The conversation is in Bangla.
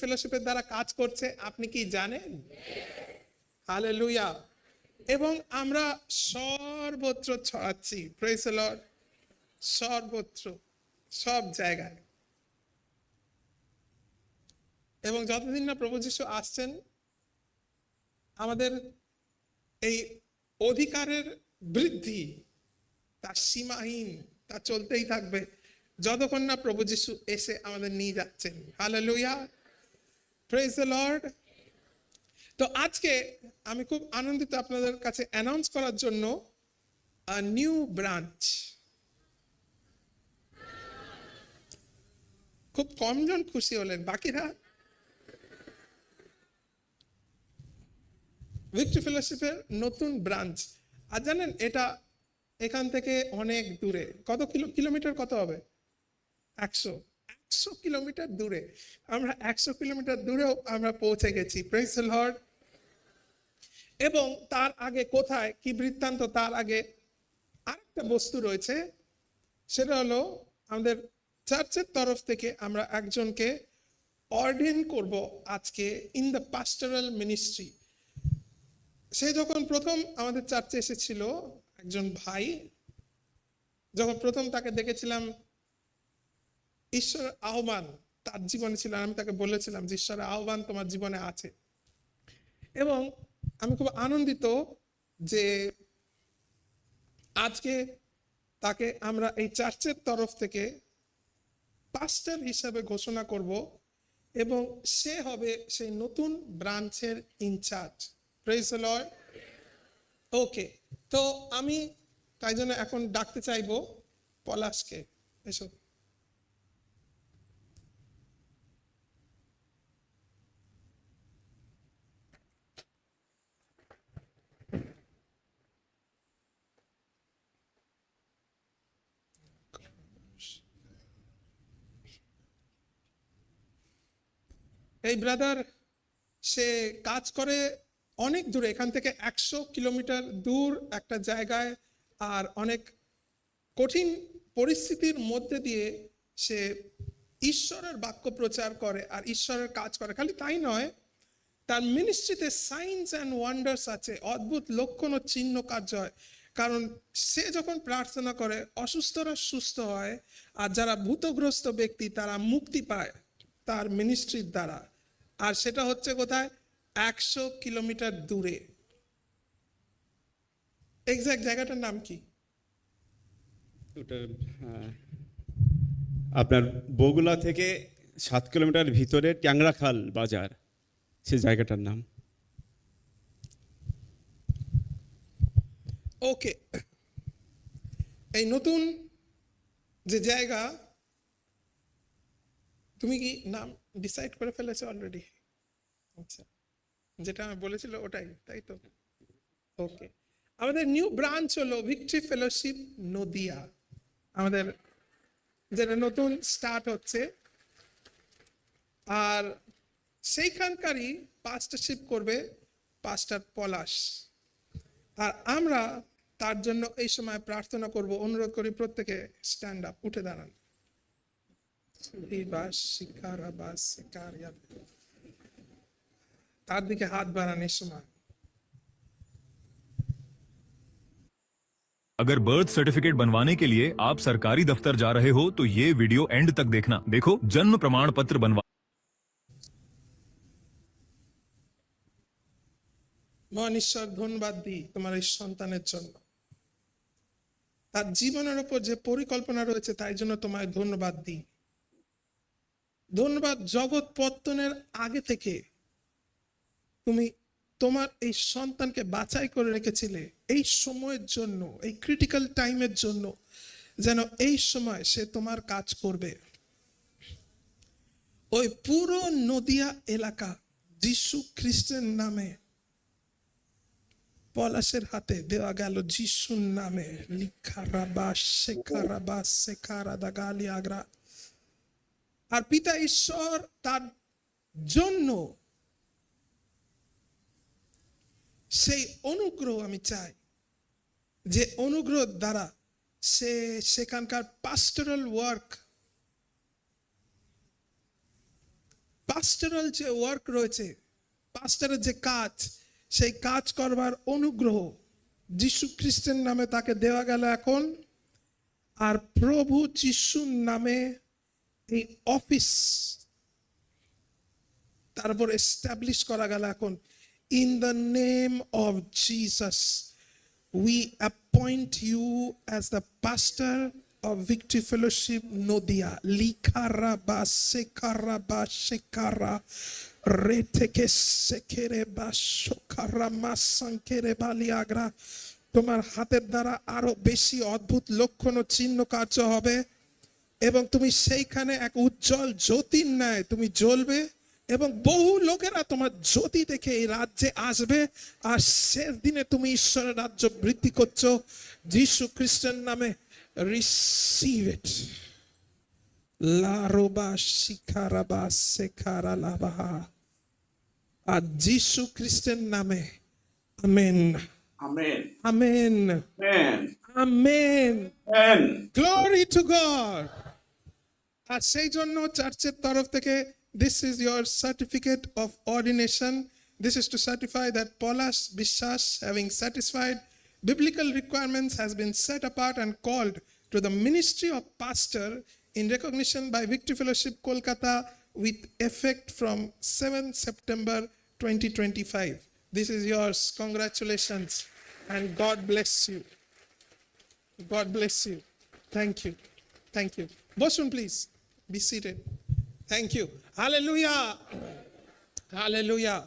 ফেলোশিপের দ্বারা কাজ করছে, আপনি কি জানেন? হালে লুইয়া এবং আমরা সর্বত্র ছড়াচ্ছি প্রেস সর্বত্র, সব জায়গায়। এবং যতদিন না প্রভু যিশু আসছেন, আমাদের এই অধিকারের বৃদ্ধি, তার সীমাহীন, তা চলতেই থাকবে। যতক্ষণ না প্রভু যিশু এসে আমাদের নিয়ে যাচ্ছেন। হালেলুয়া প্রেজ দ্য লর্ড তো আজকে আমি খুব আনন্দিত আপনাদের কাছে অ্যানাউন্স করার জন্য নিউ ব্রাঞ্চ খুব কমজন খুশি হলেন, বাকিরা? ভিক্টরি ফেলোশিপের নতুন ব্রাঞ্চ আর জানেন, এটা এখান থেকে অনেক দূরে। কত কিলো কিলোমিটার কত হবে? একশো। একশো কিলোমিটার দূরে, আমরা একশো কিলোমিটার দূরেও আমরা পৌঁছে গেছি। প্রেস লর্ড এবং তার আগে কোথায়, কি বৃত্তান্ত, তার আগে আরেকটা বস্তু রয়েছে, সেটা হলো আমাদের চার্চের তরফ থেকে আমরা একজনকে অর্ডেন করব আজকে ইন দ্য পাস্টারাল মিনিস্ট্রি। সে যখন প্রথম আমাদের চার্চে এসেছিল, একজন ভাই, যখন প্রথম তাকে দেখেছিলাম ঈশ্বর আহ্বান, তার জীবনে ছিল আমি তাকে বলেছিলাম যে ঈশ্বরের আহ্বান তোমার জীবনে আছে। এবং আমি খুব আনন্দিত যে আজকে তাকে আমরা এই চার্চের তরফ থেকে পাস্টার হিসাবে ঘোষণা করব এবং সে হবে সেই নতুন ব্রাঞ্চের ইনচার্জ প্রেজ ওকে তো আমি তাই জন্য এখন ডাকতে চাইব পলাশকে। এসো। এই ব্রাদার সে কাজ করে অনেক দূরে, এখান থেকে একশো কিলোমিটার দূর একটা জায়গায় আর অনেক কঠিন পরিস্থিতির মধ্যে দিয়ে সে ঈশ্বরের বাক্য প্রচার করে আর ঈশ্বরের কাজ করে। খালি তাই নয়, তার মিনিস্ট্রিতে সাইন্স অ্যান্ড ওয়ান্ডার্স আছে, অদ্ভুত লক্ষণ ও চিহ্ন কার্য হয়। কারণ সে যখন প্রার্থনা করে, অসুস্থরা সুস্থ হয় আর যারা ভূতগ্রস্ত ব্যক্তি, তারা মুক্তি পায় তার মিনিস্ট্রির দ্বারা। আর সেটা হচ্ছে কোথায়? একশো কিলোমিটার দূরে। এক্সাক্ট জায়গাটার নাম কি? ওটা আপনার বগুলা থেকে সাত কিলোমিটার ভিতরে ট্যাংরাখাল বাজার সে জায়গাটার নাম। ওকে এই নতুন যে জায়গা তুমি কি নাম ডিসাইড করে ফেলেছো অলরেডি আচ্ছা যেটা আমি বলেছিল ওটাই, তাই তো? ওকে আমাদের নিউ ব্রাঞ্চ হলো ভিক্টরি ফেলোশিপ নদিয়া। আমাদের যেটা নতুন স্টার্ট হচ্ছে। আর সেইখানকারই পাস্টারশিপ করবে পাস্টার পলাশ। আর আমরা তার জন্য এই সময় প্রার্থনা করব, অনুরোধ করি প্রত্যেকে স্ট্যান্ড আপ উঠে দাঁড়ান। তার দিকে হাত বাড়ান এই সময় अगर बर्थ सर्टिफिकेट बनवाने के लिए आप सरकारी दफ्तर जा रहे हो तो ये वीडियो एंड तक देखना देखो जन्म प्रमाण पत्र बनवा মহান ঈশ্বর ধন্যবাদ দিই তোমার এই সন্তানের জন্য তার জীবনের উপর যে পরিকল্পনা রয়েছে তাই জন্য তোমায় ধন্যবাদ দিই ধন্যবাদ জগৎ পত্তনের আগে থেকে তুমি তোমার এই সন্তানকে বাছাই করে রেখেছিলে এই সময়ের জন্য, এই ক্রিটিক্যাল টাইমের জন্য, যেন এই সময় সে তোমার কাজ করবে। ওই পুরো নদিয়া এলাকা যিশু খ্রিস্টের নামে পলাশের হাতে দেওয়া গেল যিশুর নামে। লিখারাবাস শেখারাবাস শেখারাদা গালি, আগ্রা। আর পিতা ঈশ্বর তার জন্য সেই অনুগ্রহ আমি চাই, যে অনুগ্রহ দ্বারা সে সেখানকার পাস্টোরাল ওয়ার্ক পাস্টারাল যে ওয়ার্ক রয়েছে পাস্টারের যে কাজ, সেই কাজ করবার অনুগ্রহ যিশু খ্রিস্টের নামে তাকে দেওয়া গেল এখন, আর প্রভু যিশুর নামে এই অফিস তারপর এস্টাবলিশ করা গেল এখন in the name of Jesus we appoint you as the pastor of victory fellowship Nadia লিখারা বা শেখারা বা শেখারা রে থেকে শেখেরে বা শোখারা মা সংকেরে বা লিয়াগ্রা তোমার হাতের দ্বারা আরও বেশি অদ্ভুত লক্ষণ ও চিহ্ন কার্য হবে। এবং তুমি সেইখানে এক উজ্জ্বল জ্যোতির ন্যায় তুমি জ্বলবে এবং বহু লোকেরা তোমার জ্যোতি দেখে এই রাজ্যে আসবে। আর শেষ দিনে তুমি ঈশ্বরের রাজ্য বৃদ্ধি করছ। যিশু খ্রিস্টের নামে রিসিভ ইট লারোবা শিখারাবা শেখারা লাবাহা আর যিশু খ্রিস্টের নামে amen. Amen. Amen. Amen. God আর সেই জন্য চার্চের তরফ থেকে this is your certificate of ordination this is to certify that Palash Biswas having satisfied biblical requirements has been set apart and called to the ministry of pastor in recognition by Victory Fellowship Kolkata with effect from 7 September 2025. This is yours. Congratulations and God bless you. God bless you. Thank you. Thank you. Bosun, please be seated. Thank you. Hallelujah. Hallelujah.